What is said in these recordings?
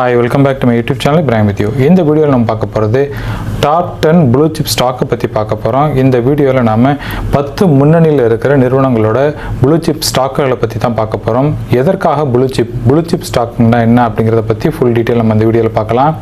Hi welcome back to my YouTube channel பிராம் with you இந்த வீடியோவில் நம்ம பார்க்க போகிறது டாப் டென் ப்ளூ சிப் ஸ்டாக்கை பற்றி பார்க்க போகிறோம் இந்த வீடியோவில் நாம் பத்து முன்னணியில் இருக்கிற நிறுவனங்களோட ப்ளூ சிப் ஸ்டாக்குகளை பற்றி தான் பார்க்க போகிறோம் எதற்காக ப்ளூ சிப் ப்ளூ சிப் ஸ்டாக்னா என்ன அப்படிங்கிறத பற்றி ஃபுல் டீட்டெயில் நம்ம இந்த வீடியோவில் பார்க்கலாம்.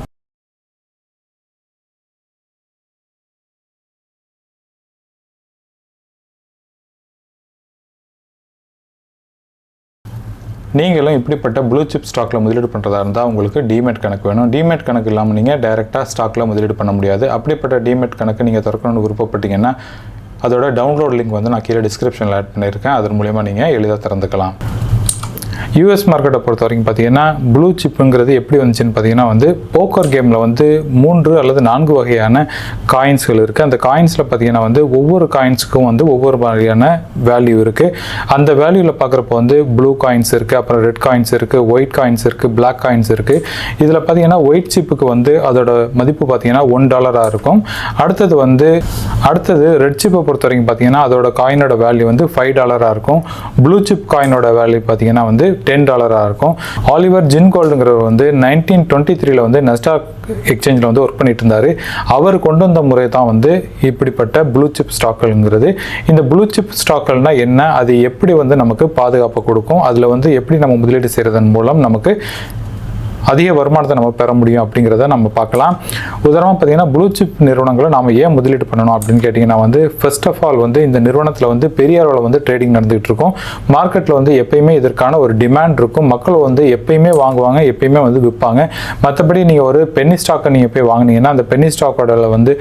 நீங்களும் இப்படிப்பட்ட ப்ளூ சிப் ஸ்டாக்கில் முதலீடு பண்ணுறதா இருந்தால் உங்களுக்கு டிமேட் கணக்கு வேணும். டிமேட் கணக்கு இல்லாமல் நீங்கள் டைரெக்டாக ஸ்டாக்கில் முதலீடு பண்ண முடியாது. அப்படிப்பட்ட டிமேட் கணக்கு நீங்கள் திறக்கணும்னு விருப்பப்பட்டீங்கன்னா அதோட டவுன்லோட் லிங்க் வந்து நான் கீழே டிஸ்கிரிப்ஷனில் ஆட் பண்ணியிருக்கேன். அதன் மூலிமா நீங்கள் எளிதாக திறந்துக்கலாம். யூஎஸ் மார்க்கெட்டை பொறுத்த வரைக்கும் பார்த்தீங்கன்னா ப்ளூ சிப்புங்கிறது எப்படி வந்துச்சுன்னு பார்த்தீங்கன்னா வந்து போக்கர் கேமில் வந்து மூன்று அல்லது நான்கு வகையான காயின்ஸ்கள் இருக்குது அந்த காயின்ஸில் பார்த்தீங்கன்னா வந்து ஒவ்வொரு காயின்ஸுக்கும் வந்து ஒவ்வொரு மாதிரியான வேல்யூ இருக்குது அந்த வேல்யூவில் பார்க்குறப்ப வந்து ப்ளூ காயின்ஸ் இருக்குது அப்புறம் ரெட் காயின்ஸ் இருக்குது ஒயிட் காயின்ஸ் இருக்குது பிளாக் காயின்ஸ் இருக்குது இதில் பார்த்தீங்கன்னா ஒயிட் சிப்புக்கு வந்து அதோட மதிப்பு பார்த்தீங்கன்னா ஒன் டாலராக இருக்கும். அடுத்தது வந்து அடுத்தது ரெட் சிப்பை பொறுத்த வரைக்கும் பார்த்தீங்கன்னா அதோட காயினோட வேல்யூ வந்து ஃபைவ் டாலராக இருக்கும். ப்ளூ சிப் காயினோட வேல்யூ பார்த்தீங்கன்னா வந்து டென் டாலராக இருக்கும். ஆலிவர் ஜின் கோல்டுங்கிறவர் வந்து நைன்டீன் டுவெண்ட்டி த்ரீல வந்து நெஸ்டாக் எக்ஸ்சேஞ்சில் வந்து ஒர்க் பண்ணிட்டு இருந்தார் அவர் கொண்டு வந்த முறை தான் வந்து இப்படிப்பட்ட ப்ளூ சிப் ஸ்டாக்குங்கிறது இந்த ப்ளூ சிப் ஸ்டாக்கள்னா என்ன? அது எப்படி வந்து நமக்கு பாதுகாப்பு கொடுக்கும்? அதில் வந்து எப்படி நம்ம முதலீடு செய்கிறதன் மூலம் நமக்கு அதிக வருமானத்தை நம்ம பெற முடியும் அப்படிங்கிறத நம்ம பார்க்கலாம். உதாரணமாக பார்த்தீங்கன்னா ப்ளூ சிப் நிறுவனங்களை நாம் ஏன் முதலீடு பண்ணணும் அப்படின்னு கேட்டிங்கன்னா வந்து ஃபர்ஸ்ட் ஆஃப் ஆல் வந்து இந்த நிறுவனத்தில் வந்து பெரிய அளவில் வந்து ட்ரேடிங் நடந்துகிட்டு இருக்கும். மார்க்கெட்டில் வந்து எப்பயுமே இதற்கான ஒரு டிமாண்ட் இருக்கும். மக்கள் வந்து எப்பயுமே வாங்குவாங்க எப்பயுமே வந்து விற்பாங்க. மற்றபடி நீங்கள் ஒரு பென்னி ஸ்டாக்கை நீங்கள் போய் வாங்கினீங்கன்னா அந்த பென்னி ஸ்டாக்கோட வந்து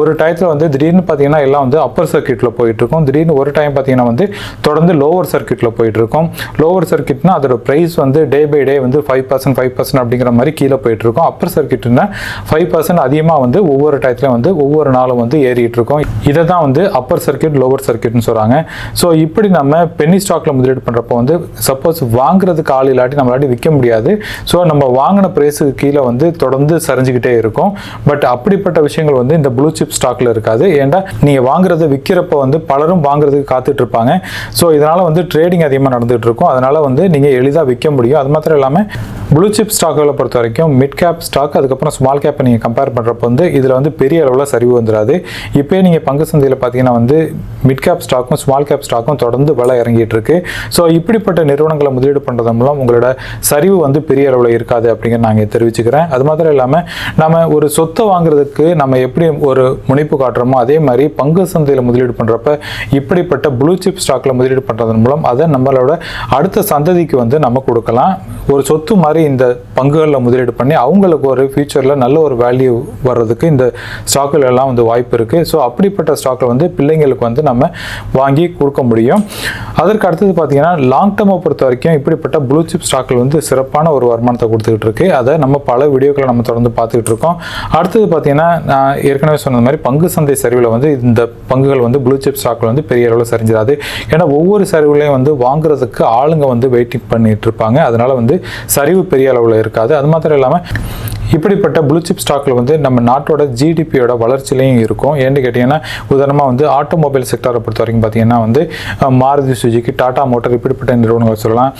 ஒரு டயத்தில் வந்து திடீர்னு பார்த்தீங்கன்னா எல்லாம் வந்து அப்பர் சர்க்கியூட்டில் போயிட்டு இருக்கும். திடீர்னு ஒரு டைம் பார்த்தீங்கன்னா வந்து தொடர்ந்து லோவர் சர்க்கியூட்டில் போயிட்டு இருக்கும். லோவர் சர்க்கியூட்னா அதோட ப்ரைஸ் வந்து டே பை டே வந்து ஃபைவ் பர்சன்ட் ஃபைவ் பர்சன்ட் அப்படிங்கிற மாதிரி கீழே போயிட்டுருக்கும். அப்பர் சர்க்கியூட்னா ஃபைவ் பர்சன்ட் அதிகமாக வந்து ஒவ்வொரு டயத்துலையும் வந்து ஒவ்வொரு நாளும் வந்து ஏறிட்டு இருக்கும் இதை தான் வந்து அப்பர் சர்க்கியூட் லோவர் சர்க்கியூட்னு சொல்கிறாங்க ஸோ இப்படி நம்ம பென்னி ஸ்டாக்ல முதலீடு பண்ணுறப்போ வந்து சப்போஸ் வாங்குறதுக்கு ஆள் இல்லாட்டி நம்மளாட்டி விற்க முடியாது. ஸோ நம்ம வாங்கின ப்ரைஸுக்கு கீழே வந்து தொடர்ந்து சரிஞ்சுக்கிட்டே இருக்கும். பட் அப்படிப்பட்ட விஷயங்கள் வந்து இந்த ப்ளூ சிப் ஸ்டாக்ல இருக்காது. ஏன்டா நீங்கள் வாங்குறத விற்கிறப்ப வந்து பலரும் வாங்குறதுக்கு காத்துட்டு இருப்பாங்க ஸோ இதனால் வந்து ட்ரேடிங் அதிகமாக நடந்துகிட்டு இருக்கும் அதனால் வந்து நீங்கள் எளிதாக விற்க முடியும். அது மாத்திரம் இல்லாமல் ப்ளூ சிப் ஸ்டாக்குகளை பொறுத்த வரைக்கும் மிட் கேப் ஸ்டாக் அதுக்கப்புறம் ஸ்மால் கேப்பை நீங்கள் கம்பேர் பண்ணுறப்போ வந்து இதில் வந்து பெரிய அளவில் சரிவு வந்துடாது இப்போயே நீங்கள் பங்கு சந்தையில் பார்த்தீங்கன்னா வந்து மிட் கேப் ஸ்டாக்கும் ஸ்மால் கேப் ஸ்டாக்கும் தொடர்ந்து விலை இறங்கிட்டு இருக்கு. ஸோ இப்படிப்பட்ட நிறுவனங்களை முதலீடு பண்ணுறது மூலம் உங்களோட சரிவு வந்து பெரிய அளவில் இருக்காது அப்படிங்கிற நாங்கள் தெரிவிச்சுக்கிறேன். அது மாத்திரம் இல்லாமல் நம்ம ஒரு சொத்தை வாங்குறதுக்கு நம்ம எப்படி ஒரு முனைப்பு காட்டுறோமோ அதே மாதிரி பங்கு சந்தையில் முதலீடு பண்ணுறப்ப இப்படிப்பட்ட ப்ளூ சிப் ஸ்டாக்கில் முதலீடு பண்ணுறதன் மூலம் அதை நம்மளோட அடுத்த சந்ததிக்கு வந்து நம்ம கொடுக்கலாம். ஒரு சொத்து மாதிரி இந்த பங்குகளில் முதலீடு பண்ணி அவங்களுக்கு ஒரு ஃபியூச்சரில் நல்ல ஒரு வேல்யூ வர்றதுக்கு இந்த ஸ்டாக்குகள் எல்லாம் வந்து வாய்ப்பு இருக்குது ஸோ அப்படிப்பட்ட ஸ்டாக்கில் வந்து பிள்ளைங்களுக்கு வந்து நம்ம வாங்கி கொடுக்க முடியும். அதற்கு அடுத்தது பார்த்தீங்கன்னா லாங் டேர்மை பொறுத்த வரைக்கும் இப்படிப்பட்ட ப்ளூ சிப் ஸ்டாக்கில் வந்து சிறப்பான ஒரு வருமானத்தை கொடுத்துக்கிட்டு இருக்கு. அதை நம்ம பல வீடியோக்களை நம்ம தொடர்ந்து பார்த்துக்கிட்டு இருக்கோம். அடுத்தது பார்த்தீங்கன்னா நான் ஏற்கனவே சொன்னது மாதிரி பங்கு சந்தை சரிவில் வந்து இந்த பங்குகள் வந்து ப்ளூ சிப் ஸ்டாக்கில் வந்து பெரிய அளவில் சரிஞ்சிடாது ஏன்னா ஒவ்வொரு சரிவுலையும் வந்து வாங்குறதுக்கு ஆளுங்க வந்து வெயிட்டிங் பண்ணிட்டு இருப்பாங்க. அதனால வந்து சரிவு பெரிய அளவில் இருக்குது இருக்காது. அது மாத்திரம் இல்லாமல் இப்படிப்பட்ட ப்ளூ ஸ்டாக்கில் வந்து நம்ம நாட்டோட ஜிடிபியோட வளர்ச்சிலையும் இருக்கும். ஏன்னு கேட்டிங்கன்னா உதாரணமாக வந்து ஆட்டோமொபைல் செக்டரை பொறுத்த வரைக்கும் பார்த்தீங்கன்னா வந்து மாருதி சுஜிக்கு டாடா மோட்டார் இப்படிப்பட்ட நிறுவனங்கள் சொல்லலாம்.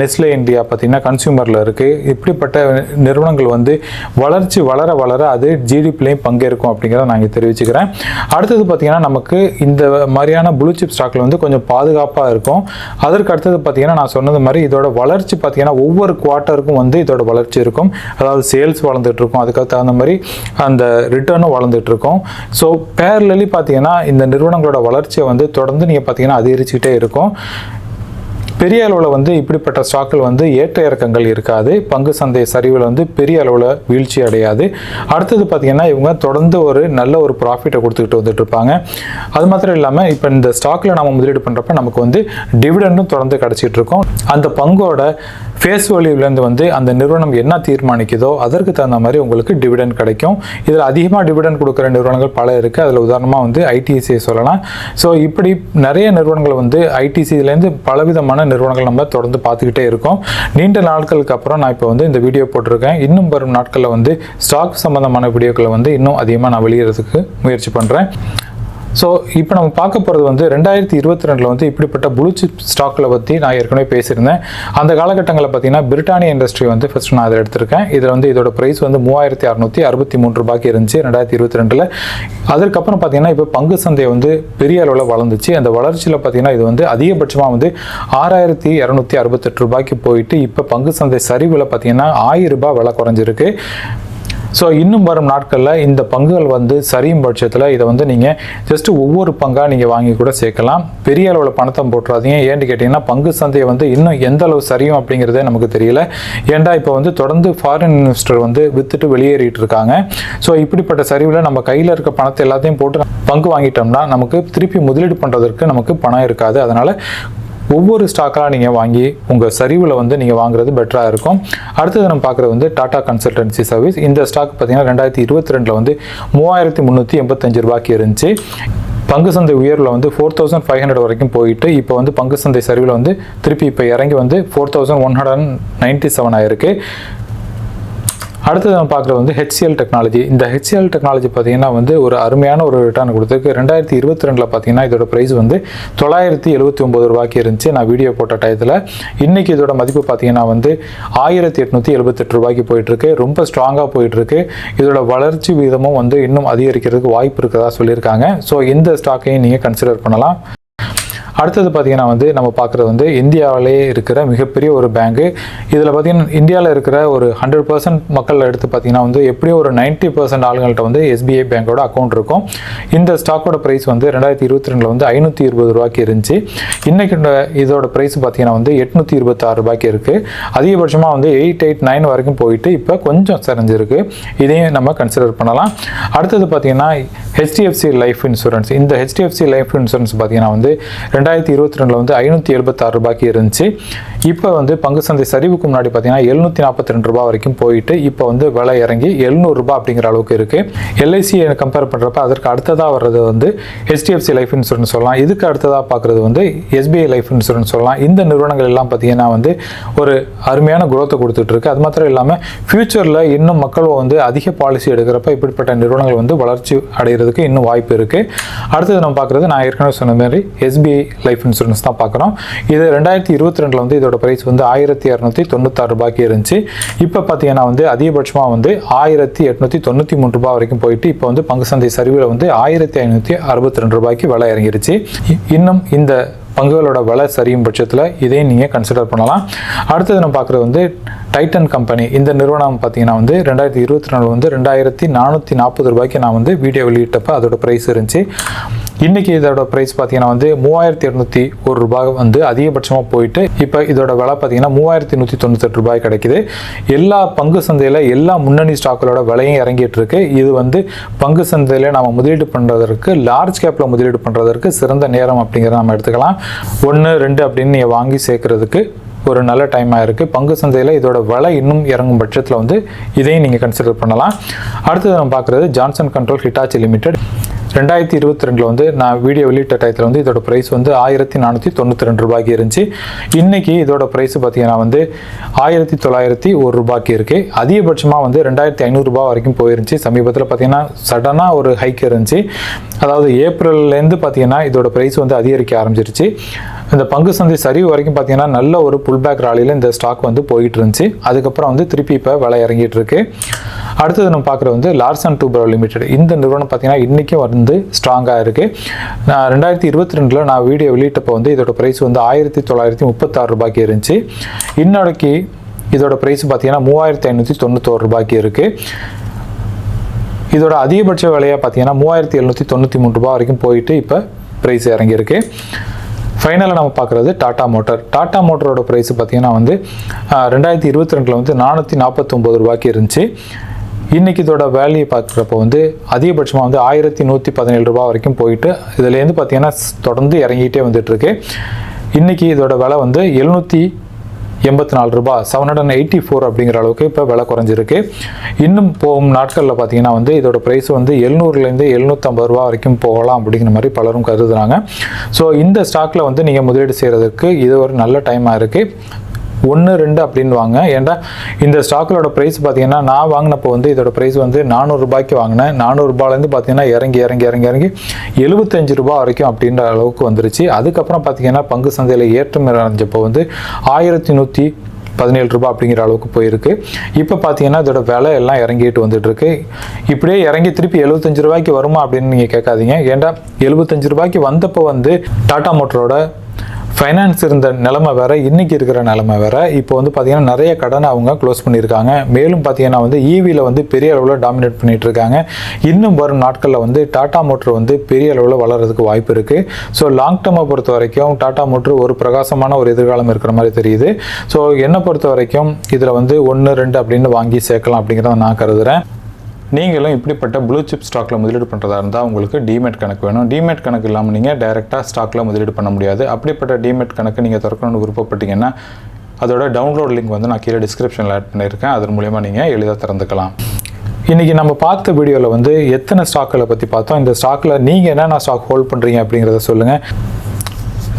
நெஸ்லே இந்தியா பார்த்தீங்கன்னா கன்சியூமரில் இருக்குது இப்படிப்பட்ட நிறுவனங்கள் வந்து வளர்ச்சி வளர வளர அது ஜிடிபிலையும் பங்கேற்கும் அப்படிங்கிறத நான் இங்கே தெரிவிச்சுக்கிறேன். அடுத்தது பார்த்தீங்கன்னா நமக்கு இந்த மாதிரியான ப்ளூ ஸ்டாக்கில் வந்து கொஞ்சம் பாதுகாப்பாக இருக்கும். அதற்கு அடுத்தது பார்த்தீங்கன்னா நான் சொன்னது மாதிரி இதோட வளர்ச்சி பார்த்தீங்கன்னா ஒவ்வொரு குவார்ட்டருக்கும் வந்து இதோட வளர்ச்சி இருக்கும். அதாவது சேல்ஸ் வளர்ந்துட்டு இருக்கும் அதுக்கு தகுந்த மாதிரி அந்த ரிட்டர்னும் வளர்ந்துட்டு இருக்கும் ஸோ பேரலி பார்த்தீங்கன்னா இந்த நிறுவனங்களோட வளர்ச்சியை வந்து தொடர்ந்து நீங்கள் பார்த்தீங்கன்னா அதிகரிச்சுக்கிட்டே இருக்கும். பெரிய அளவில் வந்து இப்படிப்பட்ட ஸ்டாக்கில் வந்து ஏற்ற இறக்கங்கள் இருக்காது. பங்கு சந்தை சரிவில் வந்து பெரிய அளவில் வீழ்ச்சி அடையாது. அடுத்தது பார்த்தீங்கன்னா இவங்க தொடர்ந்து ஒரு நல்ல ஒரு ப்ராஃபிட்டை கொடுத்துக்கிட்டு வந்துட்டு இருப்பாங்க அது மாத்திரம் இல்லாமல் இப்போ இந்த ஸ்டாக்கில் நம்ம முதலீடு பண்ணுறப்ப நமக்கு வந்து டிவிடெண்டும் தொடர்ந்து கிடச்சிட்டு இருக்கும் அந்த பங்கோட ஃபேஸ் வேல்யூலேருந்து வந்து அந்த நிறுவனம் என்ன தீர்மானிக்குதோ அதற்கு தகுந்த மாதிரி உங்களுக்கு டிவிடெண்ட் கிடைக்கும். இதில் அதிகமாக டிவிடெண்ட் கொடுக்குற நிறுவனங்கள் பல இருக்குது அதில் உதாரணமாக வந்து ஐடிசியை சொல்லலாம். ஸோ இப்படி நிறைய நிறுவனங்கள் வந்து ஐடிசியிலேருந்து பலவிதமான நிறுவனங்கள் நம்ம தொடர்ந்து பார்த்துக்கிட்டே இருக்கோம். நீண்ட நாட்களுக்கு அப்புறம் நான் இப்போ வந்து இந்த வீடியோ போட்டிருக்கேன். இன்னும் வரும் நாட்களில் வந்து ஸ்டாக் சம்மந்தமான வீடியோக்களை வந்து இன்னும் அதிகமாக நான் வெளியிடறதுக்கு முயற்சி பண்ணுறேன் ஸோ இப்போ நம்ம பார்க்க போகிறது வந்து ரெண்டாயிரத்தி இருபத்தி ரெண்டில் வந்து இப்படிப்பட்ட ப்ளூ சிப் ஸ்டாக்கில் பற்றி நான் ஏற்கனவே பேசியிருந்தேன். அந்த காலகட்டங்களில் பார்த்தீங்கன்னா பிரிட்டானிய இண்டஸ்ட்ரி வந்து ஃபஸ்ட்டு நான் அதில் எடுத்திருக்கேன். இதில் வந்து இதோட ப்ரைஸ் வந்து மூவாயிரத்தி அறுநூற்றி அறுபத்தி மூணு ரூபாய்க்கு இருந்துச்சு ரெண்டாயிரத்தி இருபத்தி ரெண்டில். அதற்கப்புறம் பார்த்தீங்கன்னா இப்போ பங்கு சந்தை வந்து பெரிய அளவில் வளர்ந்துச்சு. அந்த வளர்ச்சியில் பார்த்தீங்கன்னா இது வந்து அதிகபட்சமாக வந்து ஆறாயிரத்தி இரநூத்தி அறுபத்தெட்டு ரூபாய்க்கு போயிட்டு இப்போ பங்கு சந்தை சரிவில் பார்த்தீங்கன்னா ஆயிரம் ரூபாய் விலை குறைஞ்சிருக்கு. ஸோ இன்னும் வரும் நாட்களில் இந்த பங்குகள் வந்து சரியும் பட்சத்தில் இதை வந்து நீங்கள் ஜஸ்ட் ஒவ்வொரு பங்காக நீங்கள் வாங்கி கூட சேர்க்கலாம். பெரிய அளவில் பணத்தை போட்டுறாதீங்க. ஏன்னு கேட்டிங்கன்னா பங்கு சந்தையை வந்து இன்னும் எந்த அளவு சரியும் அப்படிங்கிறதே நமக்கு தெரியல. ஏன்டா இப்போ வந்து தொடர்ந்து ஃபாரின் இன்வெஸ்டர் வந்து வித்துட்டு வெளியேறிட்டு இருக்காங்க. ஸோ இப்படிப்பட்ட சரிவில் நம்ம கையில் இருக்க பணத்தை எல்லாத்தையும் போட்டு பங்கு வாங்கிட்டோம்னா நமக்கு திருப்பி முதலீடு பண்ணுறதற்கு நமக்கு பணம் இருக்காது. அதனால் ஒவ்வொரு ஸ்டாக்காக நீங்கள் வாங்கி உங்கள் சரிவில் வந்து நீங்கள் வாங்குறது பெட்டராக இருக்கும். அடுத்தது நம்ம பார்க்குறது வந்து டாடா கன்சல்டன்சி சர்வீஸ் இந்த ஸ்டாக் பார்த்தீங்கன்னா ரெண்டாயிரத்தி இருபத்தி ரெண்டில் வந்து மூவாயிரத்தி முந்நூற்றி எண்பத்தஞ்சு ரூபாய்க்கு இருந்துச்சு. பங்கு சந்தை உயர்வில் வந்து ஃபோர் தௌசண்ட் ஃபைவ் ஹண்ட்ரட் வரைக்கும் போயிட்டு இப்போ வந்து பங்கு சந்தை சரிவில் வந்து திருப்பி இப்போ இறங்கி வந்து four thousand one hundred ninety seven ஆயிருக்கு. அடுத்தது நம்ம பார்க்குறது வந்து ஹெச்சிஎல் டெக்னாலஜி இந்த ஹெச்சிஎல் டெக்னாலஜி பார்த்தீங்கன்னா வந்து ஒரு அருமையான ஒரு ரிட்டர்ன் கொடுத்துருக்கு. ரெண்டாயிரத்தி இருபத்தி ரெண்டில் பார்த்தீங்கன்னா இதோட ப்ரைஸ் வந்து தொள்ளாயிரத்தி எழுபத்தி ஒம்பது ரூபாய்க்கு இருந்துச்சு. நான் வீடியோ போட்ட டயத்தில். இன்றைக்கி இதோட மதிப்பு பார்த்தீங்கன்னா வந்து ஆயிரத்தி எட்நூற்றி எழுபத்தெட்டு ரூபாய்க்கு போயிட்டுருக்கு. ரொம்ப ஸ்ட்ராங்காக போயிட்டுருக்கு. இதோட வளர்ச்சி வீதமும் வந்து இன்னும் அதிகரிக்கிறதுக்கு வாய்ப்பு இருக்கிறதா சொல்லியிருக்காங்க. ஸோ இந்த ஸ்டாக்கையும் நீங்கள் கன்சிடர் பண்ணலாம். அடுத்தது பார்த்தீங்கன்னா வந்து நம்ம பார்க்குறது வந்து இந்தியாவிலே இருக்கிற மிகப்பெரிய ஒரு பேங்கு இதில் பார்த்தீங்கன்னா இந்தியாவில் இருக்கிற ஒரு ஹண்ட்ரட் பர்சன்ட் மக்கள் எடுத்து பார்த்தீங்கன்னா வந்து எப்படியும் ஒரு நைன்ட்டி பர்சன்ட் ஆளுங்கள்ட்ட வந்து எஸ்பிஐ பேங்கோட அக்கௌண்ட் இருக்கும். இந்த ஸ்டாக்கோட ப்ரைஸ் வந்து ரெண்டாயிரத்தி இருபத்தி ரெண்டில் வந்து ஐநூற்றி இருபது ரூபாய்க்கு இருந்துச்சு. இன்றைக்கி இதோட ப்ரைஸ் பார்த்தீங்கன்னா வந்து எட்நூற்றி இருபத்தாறு ரூபாய்க்கு இருக்குது அதிகபட்சமாக வந்து எயிட் எயிட் நைன் வரைக்கும் போயிட்டு இப்போ கொஞ்சம் சரிஞ்சிருக்கு. இதையும் நம்ம கன்சிடர் பண்ணலாம். அடுத்தது பார்த்தீங்கன்னா ஹெச்டிஎஃப்சி லைஃப் இன்சூரன்ஸ் இந்த ஹெச்டிஎஃப்சி லைஃப் இன்சூரன்ஸ் பார்த்தீங்கன்னா வந்து ரெண்டாயிரத்தி இருபத்தி ரெண்டில் வந்து ஐநூற்றி எழுபத்தாறு ரூபாய்க்கு இருந்துச்சு. இப்போ வந்து பங்கு சந்தை சரிவுக்கு முன்னாடி பார்த்தீங்கன்னா எழுநூற்றி நாற்பத்தி ரெண்டு ரூபா வரைக்கும் போயிட்டு இப்போ வந்து விலை இறங்கி எழுநூறுபா அப்படிங்கிற அளவுக்கு இருக்குது எல்ஐசியை கம்பேர் பண்ணுறப்ப அதற்கு அடுத்ததாக வர்றது வந்து ஹெச்டிஎஃப்சி லைஃப் இன்சூரன்ஸ் சொல்லலாம். இதுக்கு அடுத்ததாக பார்க்குறது வந்து எஸ்பிஐ லைஃப் இன்சூரன்ஸ் சொல்லலாம். இந்த நிறுவனங்கள் எல்லாம் பார்த்தீங்கன்னா வந்து ஒரு அருமையான குரோத்தை கொடுத்துட்டு இருக்கு. அது மாத்திரம் இல்லாமல் ஃப்யூச்சரில் இன்னும் மக்கள் வந்து அதிக பாலிசி எடுக்கிறப்ப இப்படிப்பட்ட நிறுவனங்கள் வந்து வளர்ச்சி அடைகிறதுக்கு இன்னும் வாய்ப்பு இருக்குது அடுத்தது நம்ம பார்க்குறது நான் ஏற்கனவே சொன்ன மாதிரி எஸ்பிஐ லைஃப் இன்சூரன்ஸ் தான் பார்க்குறோம். இது ரெண்டாயிரத்தி இருபத்தி ரெண்டில் வந்து இதோட ப்ரைஸ் வந்து ஆயிரத்தி இரநூத்தி தொண்ணூத்தாறு ரூபாய்க்கு இருந்துச்சு. இப்போ பார்த்தீங்கன்னா வந்து அதிகபட்சமாக வந்து ஆயிரத்தி எட்நூற்றி தொண்ணூற்றி மூணு ரூபாய் வரைக்கும் போயிட்டு இப்போ வந்து பங்கு சந்தை சரிவில் வந்து ஆயிரத்தி ஐநூற்றி அறுபத்தி ரெண்டு ரூபாய்க்கு விலை இறங்கிருச்சு. இன்னும் இந்த பங்குகளோட விலை சரியும் பட்சத்தில் இதையும் நீங்கள் கன்சிடர் பண்ணலாம். அடுத்தது நம்ம பார்க்குறது வந்து டைட்டன் கம்பெனி. இந்த நிறுவனம் பார்த்தீங்கன்னா வந்து ரெண்டாயிரத்தி இருபத்தி நாலு வந்து ரெண்டாயிரத்தி நானூற்றி நாற்பது ரூபாய்க்கு நான் வந்து வீடியோ வெளியிட்டப்ப அதோட ப்ரைஸ் இருந்துச்சு. இன்றைக்கி இதோட ப்ரைஸ் பார்த்தீங்கன்னா வந்து மூவாயிரத்தி இரநூத்தி ஒரு ரூபாய் வந்து அதிகபட்சமாக போயிட்டு இப்போ இதோட விலை பார்த்தீங்கன்னா மூவாயிரத்தி நூற்றி தொண்ணூத்தெட்டு ரூபாய் கிடைக்குது. எல்லா பங்கு சந்தையில் எல்லா முன்னணி ஸ்டாக்களோட விலையும் இறங்கிட்டு இருக்கு. இது வந்து பங்கு சந்தையில் நம்ம முதலீடு பண்ணுறதற்கு லார்ஜ் கேப்பில் முதலீடு பண்ணுறதற்கு சிறந்த நேரம் அப்படிங்கிறத நம்ம எடுத்துக்கலாம். ஒன்று ரெண்டு அப்படின்னு நீங்கள் வாங்கி சேர்க்குறதுக்கு ஒரு நல்ல டைமாக இருக்குது பங்கு சந்தையில் இதோட விலை இன்னும் இறங்கும் பட்சத்தில் வந்து இதையும் நீங்கள் கன்சிடர் பண்ணலாம். அடுத்தது நம்ம பார்க்குறது ஜான்சன் கண்ட்ரோல் ஹிட்டாச்சி லிமிடெட் ரெண்டாயிரத்தி இருபத்தி ரெண்டில் வந்து நான் வீடியோ வெளியிட்ட டயத்தில் வந்து இதோட ப்ரைஸ் வந்து ஆயிரத்தி நானூற்றி தொண்ணூற்றி ரெண்டு ரூபாய்க்கு இருந்துச்சு. இன்றைக்கி இதோட ப்ரைஸ் பார்த்தீங்கன்னா வந்து ஆயிரத்தி தொள்ளாயிரத்தி ஒரு ரூபாய்க்கு இருக்குது அதிகபட்சமாக வந்து ரெண்டாயிரத்தி ஐநூறுரூபா வரைக்கும் போயிருந்துச்சு. சமீபத்தில் பார்த்தீங்கன்னா சடனாக ஒரு ஹைக் இருந்துச்சு. அதாவது ஏப்ரல்லேருந்து பார்த்தீங்கன்னா இதோட ப்ரைஸ் வந்து அதிகரிக்க ஆரம்பிச்சிருச்சு. இந்த பங்கு சந்தை சரிவு வரைக்கும் பார்த்தீங்கன்னா நல்ல ஒரு புல்பேக் ராலியில் இந்த ஸ்டாக் வந்து போயிட்டு இருந்துச்சு. அதுக்கப்புறம் வந்து திருப்பி இப்போ விலை இறங்கிட்டு இருக்கு. அடுத்தது நம்ம பார்க்குறது வந்து லார்சன் டூப்ரோ லிமிடெட் இந்த நிறுவனம் பார்த்தீங்கன்னா இன்றைக்கும் வந்து ஸ்ட்ராங்காக இருக்குது நான் ரெண்டாயிரத்தி இருபத்தி ரெண்டில் நான் வீடியோ வெளியிட்டப்போ வந்து இதோட ப்ரைஸ் வந்து ஆயிரத்தி தொள்ளாயிரத்தி முப்பத்தாறு ரூபாய்க்கு இருந்துச்சு. இன்னொடைக்கு இதோட ப்ரைஸ் பார்த்தீங்கன்னா மூவாயிரத்தி ஐநூற்றி தொண்ணூத்தோரு ரூபாய்க்கு இருக்குது இதோட அதிகபட்ச விலையாக பார்த்தீங்கன்னா மூவாயிரத்தி எழுநூற்றி தொண்ணூற்றி மூணு ரூபாய் வரைக்கும் போயிட்டு இப்போ ப்ரைஸ் இறங்கியிருக்கு. ஃபைனலாக நம்ம பார்க்குறது டாட்டா மோட்டார் டாட்டா மோட்டரோட ப்ரைஸ் பார்த்திங்கன்னா வந்து ரெண்டாயிரத்தி இருபத்தி ரெண்டில் வந்து நானூற்றி நாற்பத்தொம்போது ரூபாய்க்கு இருந்துச்சு. இன்றைக்கி இதோட வேல்யூ பார்க்குறப்போ வந்து அதிகபட்சமாக வந்து ஆயிரத்தி நூற்றி பதினேழு ரூபா வரைக்கும் போயிட்டு இதுலேருந்து பார்த்திங்கன்னா தொடர்ந்து இறங்கிட்டே வந்துட்டுருக்கு. இன்றைக்கி இதோட விலை வந்து எழுநூற்றி எண்பத்தி நாலு ரூபா செவன் ஹண்ட்ரட் எயிட்டி ஃபோர் அப்படிங்கிற அளவுக்கு இப்போ விலை குறைஞ்சிருக்கு. இன்னும் போகும் நாட்களில் பார்த்தீங்கன்னா வந்து இதோட ப்ரைஸ் வந்து எழுநூறுலேருந்து எழுநூற்றம்பது ரூபா வரைக்கும் போகலாம் அப்படிங்கிற மாதிரி பலரும் கருதுகிறாங்க ஸோ இந்த ஸ்டாக்கில் வந்து நீங்கள் முதலீடு செய்கிறதுக்கு இது ஒரு நல்ல டைமாக இருக்குது ஒன்று ரெண்டு அப்படின்னு வாங்க ஏன்டா இந்த ஸ்டாக்களோட ப்ரைஸ் பார்த்தீங்கன்னா நான் வாங்கினப்போ வந்து இதோட ப்ரைஸ் வந்து நானூறுரூபாய்க்கு வாங்கினேன். நானூறுரூபாலேருந்து பார்த்தீங்கன்னா இறங்கி இறங்கி இறங்கி இறங்கி எழுபத்தஞ்சு ரூபாய் வரைக்கும் அப்படின்ற அளவுக்கு வந்துருச்சு. அதுக்கப்புறம் பார்த்தீங்கன்னா பங்கு சந்தையில் ஏற்றம் இறஞ்சப்போ வந்து ஆயிரத்தி நூற்றி பதினேழு ரூபாய் அப்படிங்கிற அளவுக்கு போயிருக்கு. இப்போ பார்த்தீங்கன்னா இதோட விலை எல்லாம் இறங்கிட்டு வந்துட்டுருக்கு. இப்படியே இறங்கி திருப்பி எழுபத்தஞ்சு ரூபாய்க்கு வருமா அப்படின்னு நீங்கள் கேட்காதீங்க. ஏன்டா எழுபத்தஞ்சு ரூபாய்க்கு வந்தப்போ வந்து டாடா மோட்டரோட ஃபைனான்ஸ் இருந்த நிலமை வேற இன்னைக்கு இருக்கிற நிலமை வேற. இப்போ வந்து பார்த்தீங்கன்னா நிறைய கடனை அவங்க க்ளோஸ் பண்ணியிருக்காங்க. மேலும் பார்த்தீங்கன்னா வந்து ஈவியில் வந்து பெரிய அளவில் டாமினேட் பண்ணிட்டு இருக்காங்க இன்னும் வரும் நாட்களில் வந்து டாடா மோட்டர் வந்து பெரிய அளவில் வளர்றதுக்கு வாய்ப்பு இருக்கு. ஸோ லாங் டேர்மை பொறுத்த வரைக்கும் டாடா மோட்டர் ஒரு பிரகாசமான ஒரு எதிர்காலம் இருக்கிற மாதிரி தெரியுது. ஸோ என்னை பொறுத்த வரைக்கும் இதில் வந்து ஒன்று ரெண்டு அப்படின்னு வாங்கி சேர்க்கலாம் அப்படிங்கிறத நான் கருதுறேன். நீங்களும் இப்படிப்பட்ட ப்ளூ சிப் ஸ்டாக்கில் முதலீடு பண்ணுறதா இருந்தால் உங்களுக்கு டிமேட் கணக்கு வேணும். டிமேட் கணக்கு இல்லாமல் நீங்கள் டைரெக்டாக ஸ்டாக்கில் முதலீடு பண்ண முடியாது. அப்படிப்பட்ட டிமேட் கணக்கு நீங்கள் திறக்கணும்னு விருப்பப்பட்டீங்கன்னா அதோட டவுன்லோட் லிங்க் வந்து நான் கீழே டிஸ்கிரிப்ஷனில் ஆட் பண்ணியிருக்கேன். அதன் மூலயமா நீங்கள் எளிதாக திறந்துக்கலாம். இன்றைக்கி நம்ம பார்த்த வீடியோவில் வந்து எத்தனை ஸ்டாக்களை பற்றி பார்த்தோம்? இந்த ஸ்டாக்கில் நீங்கள் என்னென்ன ஸ்டாக் ஹோல்ட் பண்ணுறீங்க அப்படிங்கிறத சொல்லுங்கள்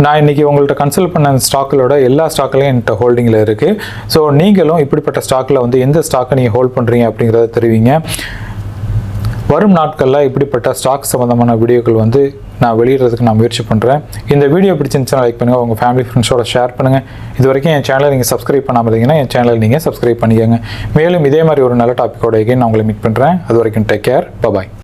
நான் இன்றைக்கி உங்கள்கிட்ட கன்சல்ட் பண்ண ஸ்டாக்களோட எல்லா ஸ்டாக்லையும் என்கிட்ட ஹோல்டிங்கில் இருக்குது ஸோ நீங்களும் இப்படிப்பட்ட ஸ்டாக்கில் வந்து எந்த ஸ்டாக்கை நீங்கள் ஹோல்ட் பண்ணுறீங்க அப்படிங்கிறத தெரிவிங்க. வரும் நாட்களில் இப்படிப்பட்ட ஸ்டாக் சம்மந்தமான வீடியோக்கள் வந்து நான் வெளியிடுறதுக்கு நான் முயற்சி பண்ணுறேன் இந்த வீடியோ பிடிச்சிருந்துச்சுன்னா லைக் பண்ணுங்கள் உங்கள் ஃபேமிலி ஃப்ரெண்ட்ஸோட ஷேர் பண்ணுங்கள் இது வரைக்கும் என் சேனலை நீங்கள் சப்ஸ்கிரைப் பண்ணாமல் இருந்தீங்கன்னா என் சேனலை நீங்கள் சப்ஸ்கிரைப் பண்ணிக்கோங்க. மேலும் இதே மாதிரி ஒரு நல்ல டாப்பிக்கோட எகைன் நான் உங்களை மீட் பண்ணுறேன் அது வரைக்கும் டேக் கேர் பபாய்